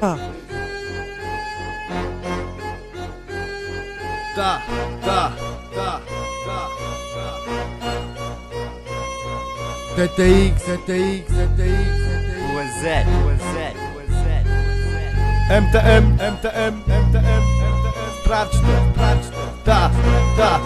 Da, da, da, da, da. ZTX, ZTX, ZTX, UZ, UZ, UZ, MTM, MTM, MTM, MTM, Pravčno, pravčno, da, da,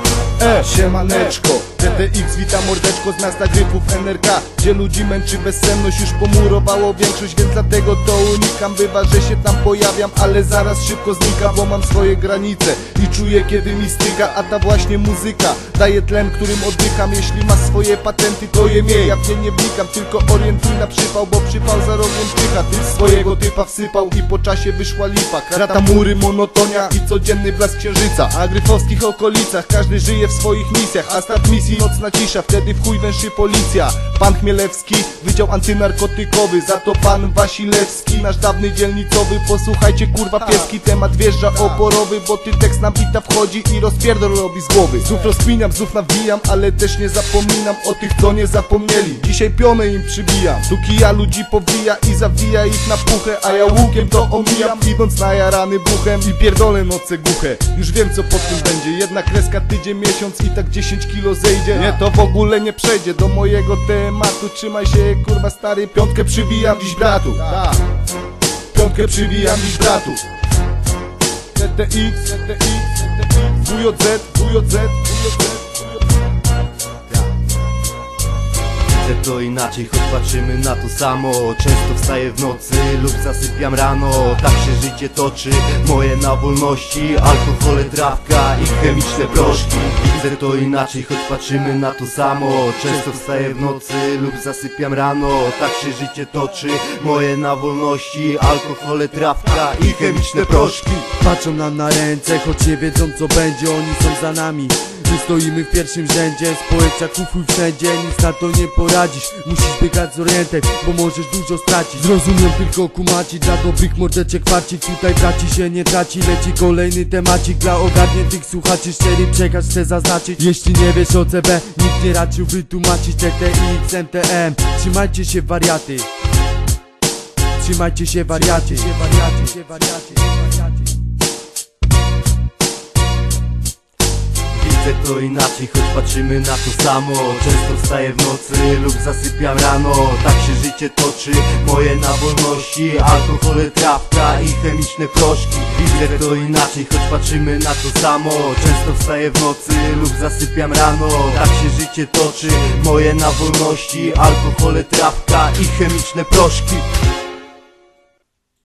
e, šema nečko, TTX wita mordeczko z miasta Gryfów NRK Gdzie ludzi męczy bezsenność Już pomurowało większość, więc dlatego to unikam. Bywa, że się tam pojawiam, ale zaraz szybko znika Bo mam swoje granice i czuję kiedy mi styka A ta właśnie muzyka daje tlen, którym oddycham. Jeśli masz swoje patenty, to je miej. Ja w nie nie wnikam, tylko orientuj na przypał Bo przypał za rogiem tycha Ty swojego typa wsypał i po czasie wyszła lipa. Krata mury, monotonia i codzienny blask księżyca. A gryfowskich okolicach każdy żyje w swoich misjach A start misji nocna cisza, wtedy w chuj węszy policja Pan Chmielewski, wydział antynarkotykowy Za to pan Wasilewski, nasz dawny dzielnicowy. Posłuchajcie kurwa pieski, temat wjeżdża oporowy Bo ty tekst na bita wchodzi i rozpierdol robi z głowy. Znów rozkminiam, znów nawijam, ale też nie zapominam O tych co nie zapomnieli, dzisiaj pionę im przybijam Tu kija ludzi powija i zawija ich na puchę A ja łukiem to omijam, idąc na jarany buchem I pierdolę noce głuche. Już wiem co po tym będzie, jedna kreska tydzień, miesiąc i tak 10 kilo zejdzie. Nie, to w ogóle nie przejdzie do mojego tematu Trzymaj się kurwa stary, piątkę przybijam dziś bratu. Piątkę przybijam dziś bratu. TTX, TTX, TTX WJZ, WJZ, WJZ Widzę to inaczej, choć patrzymy na to samo. Często wstaję w nocy lub zasypiam rano. Tak się życie toczy, moje na wolności. Alkohole, trawka i chemiczne proszki. Widzę to inaczej, choć patrzymy na to samo. Często wstaję w nocy lub zasypiam rano. Tak się życie toczy, moje na wolności. Alkohole, trawka i chemiczne proszki. Patrzą nam na ręce, choć nie wiedzą co będzie, oni są za nami My stoimy w pierwszym rzędzie, społeczna kufuj wszędzie, nic na to nie poradzisz. Musisz biegać z orientem, bo możesz dużo stracić. Zrozumiem tylko kumaci, dla dobrych mordeczek farcik. Tutaj traci się, nie traci, leci kolejny temacik. Dla ogarniętych słuchaczy, szczery przekaz chcę zaznaczyć. Jeśli nie wiesz o CB, nikt nie raczył wytłumaczyć TTX, MTM, trzymajcie się wariaty. Trzymajcie się wariacie, się wariacie, się wariacie, się. Widzę to inaczej, choć patrzymy na to samo. Często wstaję w nocy lub zasypiam rano. Tak się życie toczy, moje na wolności Alkohole, trawka i chemiczne proszki Widzę to inaczej, choć patrzymy na to samo. Często wstaję w nocy lub zasypiam rano. Tak się życie toczy, moje na wolności Alkohole, trawka i chemiczne proszki